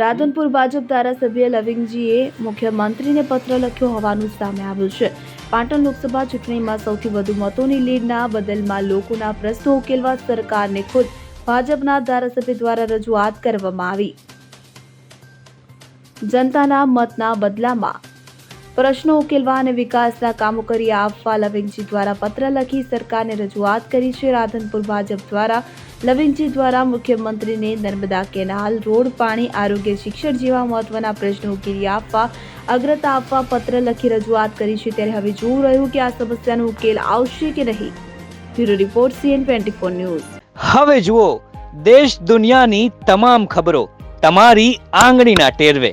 રાધનપુર ભાજપ ધારાસભ્ય લવિંગજીએ મુખ્યમંત્રીને પત્ર લખ્યો હોવાનું સામે આવ્યું છે. પાટણ લોકસભા ચૂંટણીમાં સૌથી વધુ મતોની લીડના બદલમાં લોકોના પ્રશ્નો ઉકેલવા સરકારને ખુદ ભાજપના ધારાસભ્ય દ્વારા રજૂઆત કરવામાં આવી. જનતાના મતના બદલામાં પ્રશ્નો ઉકેલવા અને વિકાસના કામો કરી આપવા લવિંગજી દ્વારા પત્ર લખી સરકારને રજૂઆત કરી છે. રાધનપુર ભાજપ દ્વારા લવિંગજી દ્વારા મુખ્યમંત્રીને નર્મદા કેનાલ, રોડ, પાણી, આરોગ્ય, શિક્ષણ જેવા મહત્વના પ્રશ્નો ઉકેલી આપવા, અગ્રતા આપવા પત્ર લખી રજૂઆત કરી છે. ત્યારે હવે જોવું રહ્યું કે આ સમસ્યાનો ઉકેલ આવશે કે નહીં. Bureau report CN twenty four news. હવે જુઓ, દેશ દુનિયાની તમામ ખબરો તમારી આંગળીના ટેરવે.